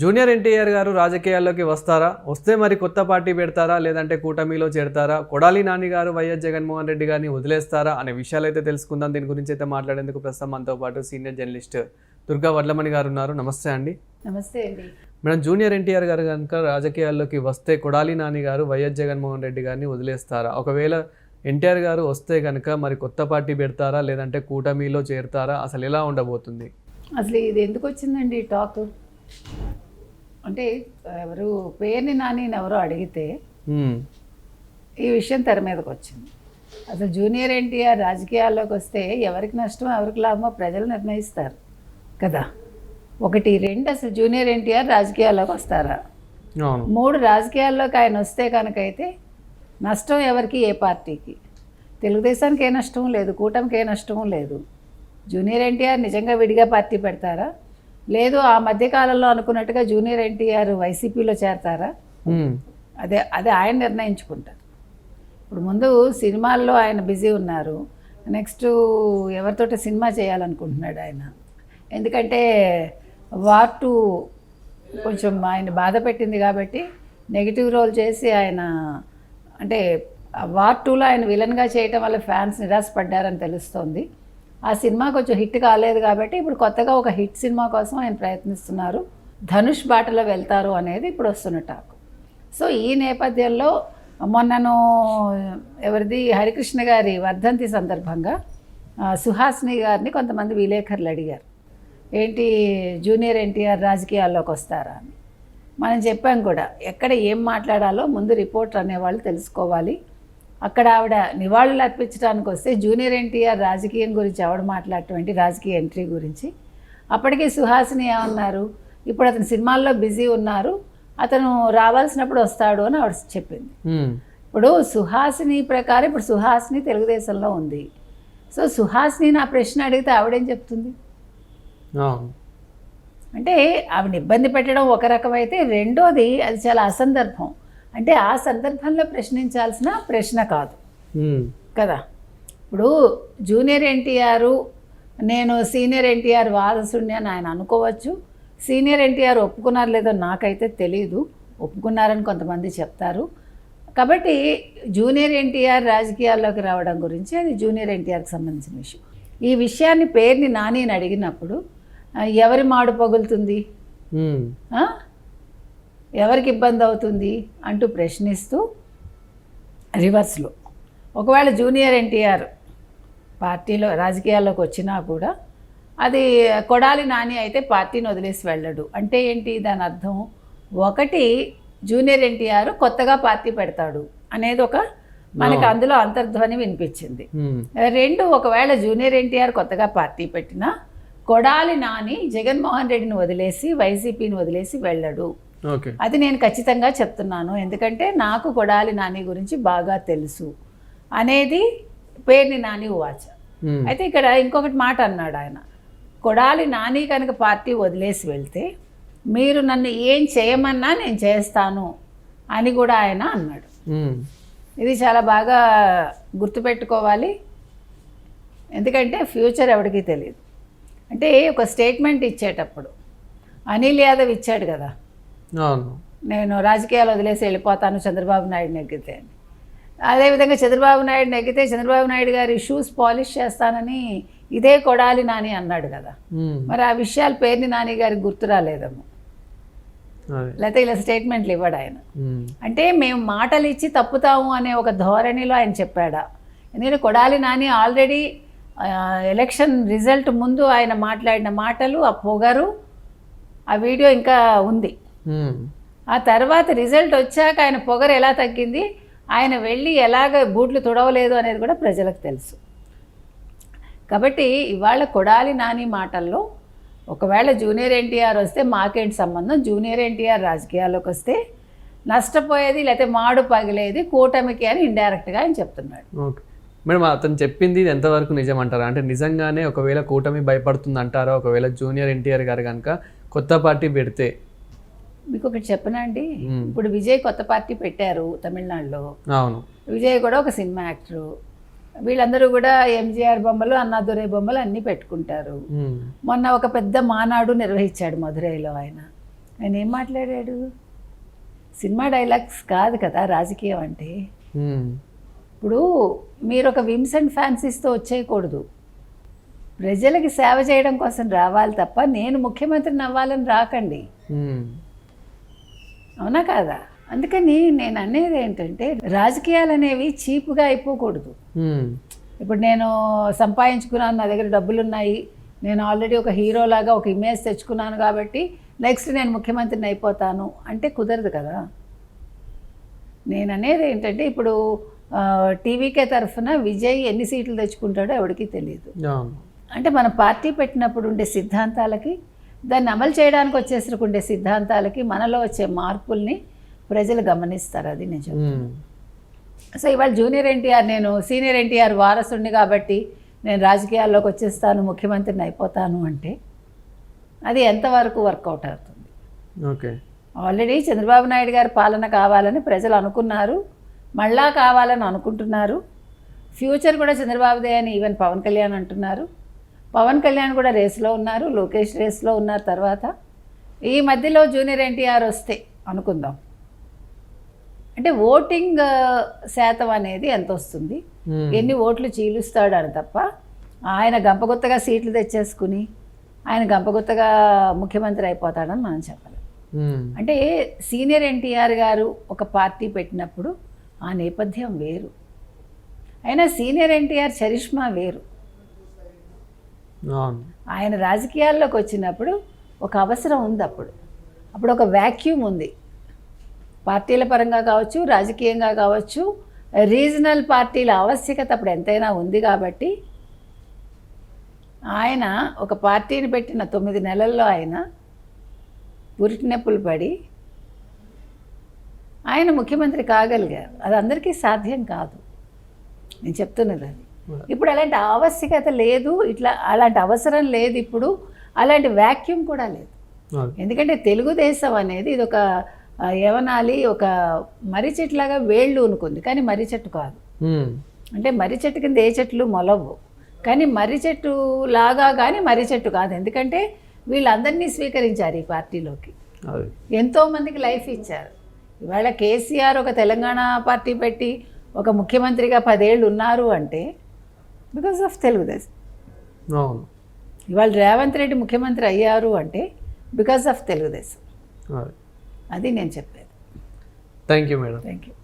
Junior NTR గారు రాజకీయాల్లోకి వస్తారా? వస్తే మరి కొత్త పార్టీ పెడతారా? లేదంటే కూటమిలో చేరతారా? కొడాలి నాని గారు వైఎస్ జగన్మోహన్ రెడ్డి గారిని వదిలేస్తారా? అనే విషయాలు అయితే తెలుసుకుందాం. దీని గురించి అయితే మాట్లాడేందుకు ప్రస్తుతం మనతో పాటు సీనియర్ జర్నలిస్ట్ దుర్గా వడ్లమణి గారు ఉన్నారు. నమస్తే అండి. నమస్తే అండి. మేడం జూనియర్ ఎన్టీఆర్ గారు కనుక రాజకీయాల్లోకి వస్తే కొడాలి నాని గారు వైఎస్ జగన్మోహన్ రెడ్డి గారిని వదిలేస్తారా? ఒకవేళ ఎన్టీఆర్ గారు వస్తే కనుక మరి కొత్త పార్టీ పెడతారా? లేదంటే కూటమిలో చేరతారా? అసలు ఎలా ఉండబోతుంది? అసలు ఇది ఎందుకు వచ్చిందండి టాక్? అంటే ఎవరు పేరుని నాని ఎవరో అడిగితే. ఈ విషయం తెర మీదకి వచ్చింది. అసలు జూనియర్ ఎన్టీఆర్ రాజకీయాల్లోకి వస్తే ఎవరికి నష్టం ఎవరికి లాభమో ప్రజలు నిర్ణయిస్తారు కదా. ఒకటి రెండు అసలు జూనియర్ ఎన్టీఆర్ రాజకీయాల్లోకి వస్తారా? మూడు రాజకీయాల్లోకి ఆయన వస్తే కనుకైతే నష్టం ఎవరికి? ఏ పార్టీకి? తెలుగుదేశానికి ఏ నష్టం లేదు కూటమికి ఏ నష్టం లేదు. జూనియర్ ఎన్టీఆర్ నిజంగా విడిగా పార్టీ పెడతారా? లేదు ఆ మధ్యకాలంలో అనుకున్నట్టుగా జూనియర్ ఎన్టీఆర్ వైసీపీలో చేరతారా. అదే అదే ఆయన నిర్ణయించుకుంటారు. ఇప్పుడు ముందు సినిమాల్లో ఆయన బిజీ ఉన్నారు. నెక్స్ట్ ఎవరితోటి సినిమా చేయాలనుకుంటున్నాడు ఆయన? ఎందుకంటే వార్ టూ కొంచెం ఆయన బాధ పెట్టింది కాబట్టి నెగిటివ్ రోల్ చేసి ఆయన అంటే వార్ టూలో ఆయన విలన్గా చేయటం వల్ల ఫ్యాన్స్ నిరాశపడ్డారని తెలుస్తోంది. ఆ సినిమా కొంచెం హిట్ కాలేదు కాబట్టి ఇప్పుడు కొత్తగా ఒక హిట్ సినిమా కోసం ఆయన ప్రయత్నిస్తున్నారు. ధనుష్ బాటలో వెళ్తారు అనేది ఇప్పుడు వస్తున్న టాక్. సో ఈ నేపథ్యంలో మొన్నను ఎవరిది? హరికృష్ణ గారి వర్ధంతి సందర్భంగా సుహాసిని గారిని కొంతమంది విలేకరులు అడిగారు. ఏంటి జూనియర్ ఎన్టీఆర్ రాజకీయాల్లోకి వస్తారా అని. మనం చెప్పాం కూడా ఎక్కడ ఏం మాట్లాడాలో ముందు రిపోర్టర్ అనేవాళ్ళు తెలుసుకోవాలి. అక్కడ ఆవిడ నివాళులు అర్పించడానికి వస్తే జూనియర్ ఎన్టీఆర్ రాజకీయం గురించి ఆవిడ మాట్లాడటం రాజకీయ ఎంట్రీ గురించి. అప్పటికే సుహాసిని ఏమన్నారు? ఇప్పుడు అతను సినిమాల్లో బిజీ ఉన్నారు. అతను రావాల్సినప్పుడు వస్తాడు అని ఆవిడ చెప్పింది. ఇప్పుడు సుహాసిని ప్రకారం ఇప్పుడు సుహాసిని తెలుగుదేశంలో ఉంది. సో సుహాసిని నా ప్రశ్న అడిగితే ఆవిడేం చెప్తుంది? అంటే ఆవిడ ఇబ్బంది పెట్టడం ఒక రకమైతే రెండోది అది చాలా అసందర్భం. అంటే ఆ సందర్భంలో ప్రశ్నించాల్సిన ప్రశ్న కాదు. కదా? ఇప్పుడు జూనియర్ ఎన్టీఆర్ నేను సీనియర్ ఎన్టీఆర్ వారసుడిని అని ఆయన అనుకోవచ్చు. సీనియర్ ఎన్టీఆర్ ఒప్పుకున్నారు లేదో నాకైతే తెలియదు ఒప్పుకున్నారని కొంతమంది చెప్తారు. కాబట్టి జూనియర్ ఎన్టీఆర్ రాజకీయాల్లోకి రావడం గురించి అది జూనియర్ ఎన్టీఆర్కి సంబంధించిన విషయం. ఈ విషయాన్ని పేరుని నానిని అడిగినప్పుడు ఎవరి మాడు పగులుతుంది? ఎవరికి ఇబ్బంది అవుతుంది అంటూ ప్రశ్నిస్తూ రివర్స్లో ఒకవేళ జూనియర్ ఎన్టీఆర్ పార్టీలో రాజకీయాల్లోకి వచ్చినా కూడా అది కొడాలి నాని అయితే పార్టీని వదిలేసి వెళ్ళడు. అంటే ఏంటి? దాని అర్థం ఒకటి జూనియర్ ఎన్టీఆర్ కొత్తగా పార్టీ పెడతాడు అనేది ఒక మనకి అందులో అంతర్ధ్వని వినిపించింది. హ్మ్. రెండు ఒకవేళ జూనియర్ ఎన్టీఆర్ కొత్తగా పార్టీ పెట్టినా కొడాలి నాని జగన్మోహన్ రెడ్డిని వదిలేసి వైసీపీని వదిలేసి వెళ్ళడు. అది నేను ఖచ్చితంగా చెప్తున్నాను. ఎందుకంటే నాకు కొడాలి నాని గురించి బాగా తెలుసు అనేది పేరుని నాని వాచ. అయితే ఇక్కడ ఇంకొకటి మాట అన్నాడు ఆయన. కొడాలి నాని కనుక పార్టీ వదిలేసి వెళ్తే మీరు నన్ను ఏం చేయమన్నా నేను చేస్తాను అని కూడా ఆయన అన్నాడు. ఇది చాలా బాగా గుర్తుపెట్టుకోవాలి. ఎందుకంటే ఫ్యూచర్ ఎవరికి తెలియదు. అంటే ఒక స్టేట్మెంట్ ఇచ్చేటప్పుడు అనిల్ యాదవ్ ఇచ్చాడు కదా. నేను రాజకీయాలు వదిలేసి వెళ్ళిపోతాను చంద్రబాబు నాయుడు నెగ్గితే. అని అదేవిధంగా చంద్రబాబు నాయుడు నెగ్గితే చంద్రబాబు నాయుడు గారి షూస్ పాలిష్ చేస్తానని ఇదే కొడాలి నాని అన్నాడు కదా. మరి ఆ విషయాలు పేరుని నాని గారికి గుర్తు రాలేదేమో అదే. లేకపోతే ఇలా స్టేట్మెంట్లు ఇవ్వడు ఆయన. అంటే మేము మాటలు ఇచ్చి తప్పుతాము అనే ఒక ధోరణిలో ఆయన చెప్పాడా. ఎందుకంటే Kodali Nani already election result ముందు ఆయన మాట్లాడిన మాటలు ఆ పొగరు ఆ వీడియో ఇంకా ఉంది. ఆ తర్వాత రిజల్ట్ వచ్చాక ఆయన పొగరు ఎలా తగ్గింది? ఆయన వెళ్ళి ఎలాగ బూట్లు తుడవలేదు అనేది కూడా ప్రజలకు తెలుసు. కాబట్టి ఇవాళ కొడాలి నాని మాటల్లో ఒకవేళ జూనియర్ ఎన్టీఆర్ వస్తే మాకేంటి సంబంధం? జూనియర్ ఎన్టీఆర్ రాజకీయాల్లోకి వస్తే నష్టపోయేది లేకపోతే మాడు పగిలేది కూటమికి అని ఇండైరెక్ట్గా ఆయన చెప్తున్నాడు. ఓకే. మేడం అతను చెప్పింది ఇది ఎంతవరకు నిజం అంటారా అంటే నిజంగానే ఒకవేళ కూటమి భయపడుతుంది అంటారా ఒకవేళ జూనియర్ ఎన్టీఆర్ గారు కనుక కొత్త పార్టీ పెడితే మీకు ఒకటి చెప్పనా అండి. ఇప్పుడు విజయ్ కొత్త పార్టీ పెట్టారు తమిళనాడులో. అవును. విజయ్ కూడా ఒక సినిమా యాక్టరు. వీళ్ళందరూ కూడా ఎంజీఆర్ బొమ్మలు అన్నాదురై బొమ్మలు అన్నీ పెట్టుకుంటారు. మొన్న ఒక పెద్ద మానాడు నిర్వహించాడు మధురైలో ఆయన. ఆయన ఏం మాట్లాడాడు? సినిమా డైలాగ్స్ కాదు కదా రాజకీయం అంటే. ఇప్పుడు మీరు ఒక విమ్స్ అండ్ ఫ్యాన్సీస్తో వచ్చేయకూడదు. ప్రజలకి సేవ చేయడం కోసం రావాలి తప్ప నేను ముఖ్యమంత్రిని అవ్వాలని రాకండి. అవునా కాదా? అందుకని నేను అనేది ఏంటంటే రాజకీయాలు అనేవి చీప్గా అయిపోకూడదు. ఇప్పుడు నేను సంపాదించుకున్నాను నా దగ్గర డబ్బులు ఉన్నాయి నేను ఆల్రెడీ ఒక హీరోలాగా ఒక ఇమేజ్ తెచ్చుకున్నాను కాబట్టి నెక్స్ట్ నేను ముఖ్యమంత్రిని అయిపోతాను అంటే కుదరదు కదా? నేను అనేది ఏంటంటే ఇప్పుడు టీవీకే తరఫున విజయ్ ఎన్ని సీట్లు తెచ్చుకుంటాడో ఎవరికీ తెలియదు. అంటే మన పార్టీ పెట్టినప్పుడు ఉండే సిద్ధాంతాలకి దాన్ని అమలు చేయడానికి వచ్చేసరికి ఉండే సిద్ధాంతాలకి మనలో వచ్చే మార్పుల్ని ప్రజలు గమనిస్తారు అది నిజం. సో ఇవాళ జూనియర్ ఎన్టీఆర్ నేను సీనియర్ ఎన్టీఆర్ వారసుడిని కాబట్టి నేను రాజకీయాల్లోకి వచ్చేస్తాను ముఖ్యమంత్రిని అయిపోతాను అంటే అది ఎంతవరకు వర్కౌట్ అవుతుంది? ఓకే. ఆల్రెడీ చంద్రబాబు నాయుడు గారి పాలన కావాలని ప్రజలు అనుకున్నారు మళ్ళా కావాలని అనుకుంటున్నారు. ఫ్యూచర్ కూడా చంద్రబాబుదే అని ఈవెన్ పవన్ కళ్యాణ్ అంటున్నారు. పవన్ కళ్యాణ్ కూడా రేస్లో ఉన్నారు లోకేష్ రేస్లో ఉన్నారు తర్వాత. ఈ మధ్యలో జూనియర్ ఎన్టీఆర్ వస్తే అనుకుందాం. అంటే ఓటింగ్ శాతం అనేది ఎంత వస్తుంది? ఎన్ని ఓట్లు చీలుస్తాడు అని తప్ప? ఆయన గంపగుత్తగా సీట్లు తెచ్చేసుకుని ఆయన గంపగుత్తగా ముఖ్యమంత్రి అయిపోతాడని మనం చెప్పలేం. అంటే సీనియర్ ఎన్టీఆర్ గారు ఒక పార్టీ పెట్టినప్పుడు ఆ నేపథ్యం వేరు. అయినా సీనియర్ ఎన్టీఆర్ చరిష్మా వేరు. ఆయన రాజకీయాల్లోకి వచ్చినప్పుడు ఒక అవసరం ఉంది అప్పుడు. అప్పుడు ఒక వ్యాక్యూమ్ ఉంది. పార్టీల పరంగా కావచ్చు రాజకీయంగా కావచ్చు రీజనల్ పార్టీల ఆవశ్యకత అప్పుడు ఎంతైనా ఉంది కాబట్టి ఆయన ఒక పార్టీని పెట్టిన తొమ్మిది నెలల్లో ఆయన పురిటినొప్పులు పడి ఆయన ముఖ్యమంత్రి కాగలిగారు. అది అందరికీ సాధ్యం కాదు. నేను చెప్తున్నది అది. ఇప్పుడు అలాంటి ఆవశ్యకత లేదు ఇట్లా అలాంటి అవసరం లేదు ఇప్పుడు అలాంటి వ్యాక్యూమ్ కూడా లేదు. ఎందుకంటే తెలుగుదేశం అనేది ఇది ఒక ఏమనాలి ఒక మర్రి చెట్టులాగా వేళ్ళు ఉనుకుంది కానీ మర్రి చెట్టు కాదు. ఉమ్, అంటే మర్రి చెట్టు కింద ఏ చెట్లు మొలవు కానీ మర్రి చెట్టు లాగా కానీ మర్రి చెట్టు కాదు. ఎందుకంటే వీళ్ళందరినీ స్వీకరించారు ఈ పార్టీలోకి. ఎంతోమందికి లైఫ్ ఇచ్చారు. ఇవాళ కేసీఆర్ ఒక తెలంగాణ పార్టీ పెట్టి ఒక ముఖ్యమంత్రిగా పదేళ్ళు ఉన్నారు అంటే బికాస్ ఆఫ్ తెలుగుదేశం. అవును. ఇవాళ రేవంత్ రెడ్డి ముఖ్యమంత్రి అయ్యారు అంటే బికాస్ ఆఫ్ తెలుగుదేశం. అది. నేను చెప్పేది. Thank you madam. Thank you